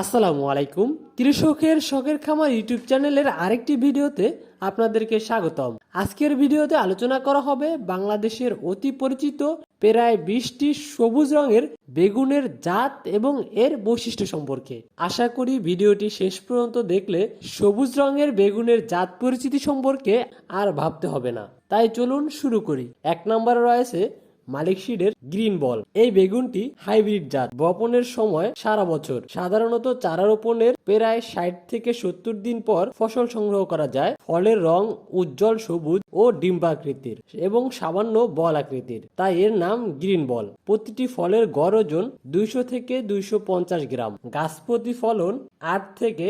আসসালামু আলাইকুম। কৃষকের শখের খামার ইউটিউব চ্যানেলের আরেকটি ভিডিওতে আপনাদেরকে স্বাগতম। আজকের ভিডিওতে আলোচনা করা হবে বাংলাদেশের অতি পরিচিত প্রায় বিশটি সবুজ রঙের বেগুনের জাত এবং এর বৈশিষ্ট্য সম্পর্কে। আশা করি ভিডিওটি শেষ পর্যন্ত দেখলে সবুজ রঙের বেগুনের জাত পরিচিতি সম্পর্কে আর ভাবতে হবে না। তাই চলুন শুরু করি। এক নম্বরে রয়েছে মালিক সিডের গ্রিন বল। এই বেগুনটি হাইব্রিড জাত। বপনের সময় সারা বছর। সাধারণত চারা রোপণের প্রায় ষাট থেকে সত্তর দিন পর ফসল সংগ্রহ করা যায়। ফলের রং উজ্জ্বল, সবুজ ও ডিম্বাকৃতির এবং সামান্য বল আকৃতির। তাই এর নাম গ্রিন বল। প্রতিটি ফলের গড় ওজন দুইশো থেকে দুইশো পঞ্চাশ গ্রাম। গাছ প্রতি ফলন আট থেকে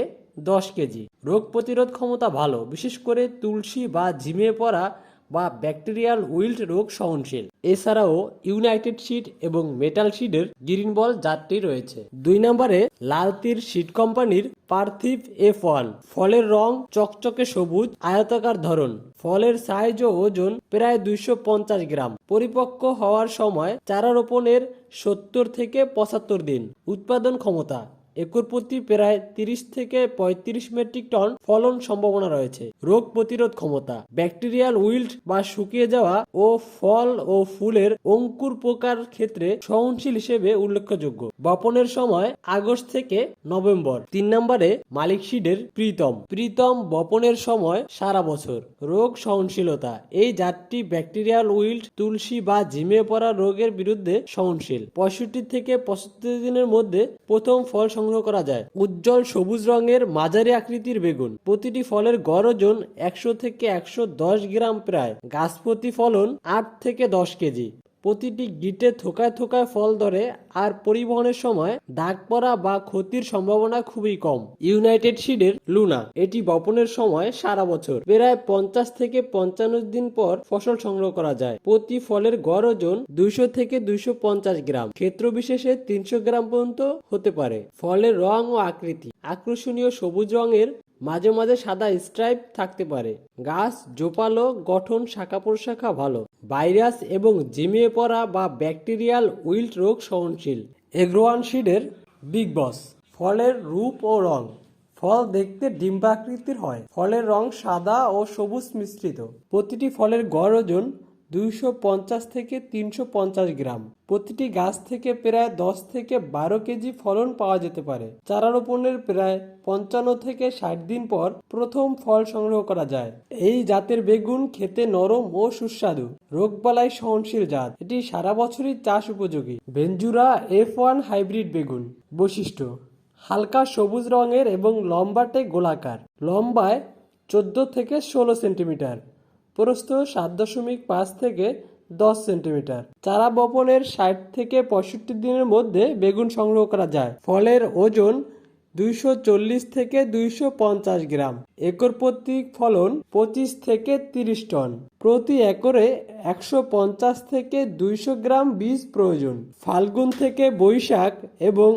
দশ কেজি। রোগ প্রতিরোধ ক্ষমতা ভালো। বিশেষ করে তুলসী বা ঝিমে পড়া বা ব্যাকটেরিয়াল উইল্ড রোগ সহনশীল। এছাড়াও ইউনাইটেড সিড এবং মেটাল সিডের গ্রিন বল জাতটি রয়েছে। দুই নম্বরে লাল তীর সিড কোম্পানির পার্থিব এফ ওয়ান ফলের রং চকচকে সবুজ, আয়তাকার ধরন। ফলের সাইজ ও ওজন প্রায় দুইশো পঞ্চাশ গ্রাম। পরিপক্ক হওয়ার সময় চারা রোপণের সত্তর থেকে পঁচাত্তর দিন। উৎপাদন ক্ষমতা একর প্রতি প্রায় তিরিশ থেকে পঁয়ত্রিশ মেট্রিক টন ফলন সম্ভাবনা রয়েছে। রোগ প্রতিরোধ ক্ষমতা, ব্যাকটেরিয়াল উইল্ড বা শুকিয়ে যাওয়া ও ফল ও ফুলের অঙ্কুর পোকার ক্ষেত্রে সহনশীল হিসেবে উল্লেখযোগ্য। বপনের সময় আগস্ট থেকে নভেম্বর। তিন নম্বরে মালিক সিডের প্রীতম। প্রীতম বপনের সময় সারা বছর। রোগ সহনশীলতা, এই জাতটি ব্যাকটেরিয়াল উইল্ড, তুলসী বা ঝিমে পড়া রোগের বিরুদ্ধে সহনশীল। পঁয়ষট্টি থেকে পঁচাত্তর দিনের মধ্যে প্রথম ফল সংগ্রহ করা যায়। উজ্জ্বল সবুজ রঙের মাঝারি আকৃতির বেগুন। প্রতিটি ফলের গড় ওজন একশো থেকে একশো দশ গ্রাম প্রায়। গাছ প্রতি ফলন আট থেকে দশ কেজি। প্রতিটি গিটে থোকায় থোকায় ফল ধরে আর পরিবহনের সময় দাগ পড়া বা ক্ষতির সম্ভাবনা খুবই কম। ইউনাইটেড সিডের লুনা, এটি বপনের সময় সারা বছর। প্রায় পঞ্চাশ থেকে পঞ্চান্ন দিন পর ফসল সংগ্রহ করা যায়। প্রতি ফলের গড় ওজন দুইশো থেকে দুইশো পঞ্চাশ গ্রাম। ক্ষেত্র বিশেষে তিনশো গ্রাম পর্যন্ত হতে পারে। ফলের রং ও আকৃতি। আকর্ষণীয় সবুজ রঙের মাঝে মাঝে সাদা স্ট্রাইপ থাকতে পারে। গাছ, জোপালো, গঠন, শাখা প্রশাখা ভালো। ভাইরাস এবং জিমিয়ে পড়া বা ব্যাকটেরিয়াল উইল্ট রোগ সহনশীল। এগ্রোয়ান সিডের বিগ বস। ফলের রূপ ও রং। ফল দেখতে ডিম্বাকৃতির হয়। ফলের রং সাদা ও সবুজ মিশ্রিত। প্রতিটি ফলের গড় ওজন দুইশো পঞ্চাশ থেকে তিনশো পঞ্চাশ গ্রাম। প্রতিটি গাছ থেকে প্রায় দশ থেকে বারো কেজি ফলন পাওয়া যেতে পারে। চারা রোপণের প্রায় পঞ্চান্ন থেকে ষাট দিন পর প্রথম ফল সংগ্রহ করা যায়। এই জাতের বেগুন খেতে নরম ও সুস্বাদু। রোগবালাই সহনশীল জাত। এটি সারা বছরই চাষ উপযোগী। বেঞ্জুরা এফ ওয়ান হাইব্রিড বেগুন বৈশিষ্ট্য। হালকা সবুজ রঙের এবং লম্বাটে গোলাকার। লম্বায় চোদ্দ থেকে ষোলো সেন্টিমিটার। প্রস্থ সাত দশমিক পাঁচ থেকে দশ সেন্টিমিটার। চারা বপনের ষাট থেকে পঁয়ষট্টি দিনের মধ্যে বেগুন সংগ্রহ করা যায়। ফলের ওজন দুইশো চল্লিশ থেকে দুইশো পঞ্চাশ গ্রাম। একর প্রতি ফলন পঁচিশ থেকে তিরিশ টন। প্রতি একরে একশো পঞ্চাশ থেকে দুইশো গ্রাম বীজ প্রয়োজন। ফাল্গুন থেকে বৈশাখ এবং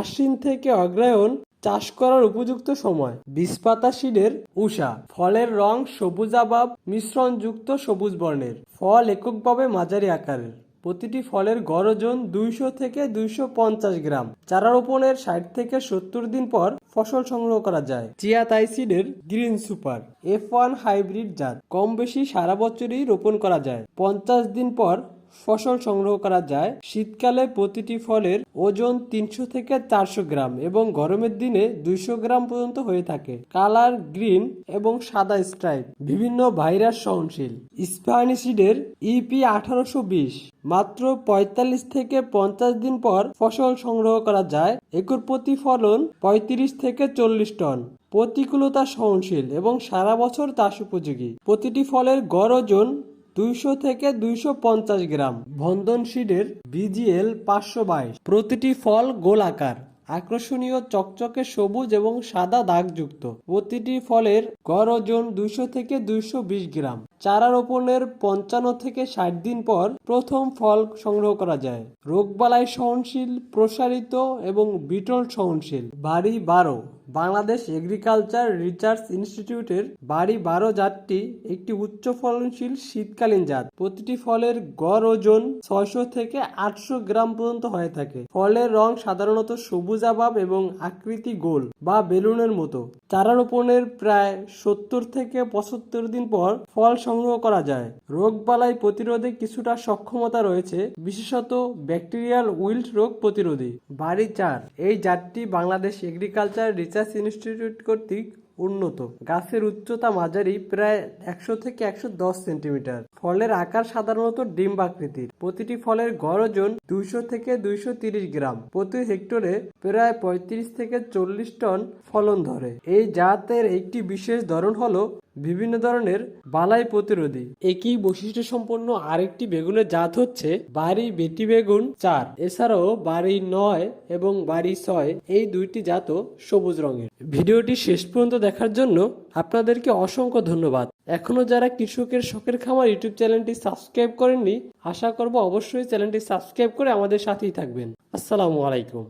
আশ্বিন থেকে অগ্রায়ণ চাষ করার উপযুক্ত সময়। বীজপাতা সিডের উষা, ফলের রং সবুজাবাব মিশ্রণযুক্ত সবুজ বর্ণের। ফল এককভাবে মাঝারি আকারের। প্রতিটি ফলের গড় ওজন দুইশো থেকে দুইশো পঞ্চাশ গ্রাম। চারা রোপণের ষাট থেকে সত্তর দিন পর ফসল সংগ্রহ করা যায়। Chia তাইসিডের green super, F one hybrid জাত। কম বেশি সারা বছরই রোপণ করা যায়। পঞ্চাশ দিন পর ফসল সংগ্রহ করা যায়। শীতকালে প্রতিটি ফলের ওজন তিনশো থেকে চারশো গ্রাম এবং গরমের দিনে দুইশো গ্রাম পর্যন্ত হয়ে থাকে। কালার গ্রিন এবং সাদা স্ট্রাইপ, বিভিন্ন ভাইরাস সহনশীল। স্পানিসিডের ইপি আঠারোশো বিশ, মাত্র পঁয়তাল্লিশ থেকে পঞ্চাশ দিন পর ফসল সংগ্রহ করা যায়। একর প্রতি ফলন পঁয়ত্রিশ থেকে চল্লিশ টন। প্রতিকূলতা সহনশীল এবং সারা বছর চাষ উপযোগী। প্রতিটি ফলের গড় ওজন দুইশো থেকে দুইশো পঞ্চাশ গ্রাম বন্ধন সিডের বিজিএল পাঁচশো বাইশ। প্রতিটি ফল গোলাকার, আকর্ষণীয়, চকচকে, সবুজ এবং সাদা দাগযুক্ত। প্রতিটি ফলের গড় ওজন দুইশো থেকে দুইশো বিশ গ্রাম। চারা রোপণের পঞ্চান্ন থেকে ষাট দিন পর প্রথম ফল সংগ্রহ করা যায়। রোগবালাই সহনশীল, প্রসারিত এবং বিটল সহনশীল। বাড়ি বারো, বাংলাদেশ এগ্রিকালচার রিসার্চ ইনস্টিটিউটের বাড়ি বারো জাতটি একটি উচ্চ ফলনশীল শীতকালীন জাত। প্রতিটি ফলের গড় ওজন ছয়শো থেকে আটশো গ্রাম পর্যন্ত হয়ে থাকে। ফলের রং সাধারণত সবুজ আবাব এবং আকৃতি গোল বা বেলুনের মতো। চারা রোপণের প্রায় সত্তর থেকে পঁচাত্তর দিন পর ফল সংগ্রহ করা যায়। রোগবালাই প্রতিরোধে কিছুটা সক্ষমতা রয়েছে, বিশেষত ব্যাকটেরিয়াল উইল্ট রোগ প্রতিরোধী। বাড়ি চার, এই জাতটি বাংলাদেশ এগ্রিকালচার রিসার্চ ইনস্টিটিউট কর্তৃক উন্নত। গাছের উচ্চতা মাঝারি, প্রায় একশো থেকে একশো দশ সেন্টিমিটার। ফলের আকার সাধারণত ডিম্ব আকৃতির। প্রতিটি ফলের গড় ওজন দুইশো থেকে দুইশো তিরিশ গ্রাম। প্রতি হেক্টরে প্রায় পঁয়ত্রিশ থেকে চল্লিশ টন ফলন ধরে। এই জাতের একটি বিশেষ ধরন হলো বিভিন্ন ধরনের বালাই প্রতিরোধী। একই বৈশিষ্ট্য সম্পন্ন আরেকটি বেগুনের জাত হচ্ছে বাড়ি বেটি বেগুন চার। এছাড়াও বাড়ি নয় এবং বাড়ি ছয়, এই দুইটি জাতও সবুজ রঙের। ভিডিওটি শেষ পর্যন্ত দেখার জন্য আপনাদেরকে অসংখ্য ধন্যবাদ। এখনও যারা কৃষকের শখের খামার ইউটিউব চ্যানেলটি সাবস্ক্রাইব করেননি, আশা করব অবশ্যই চ্যানেলটি সাবস্ক্রাইব করে আমাদের সাথেই থাকবেন। আসসালামু আলাইকুম।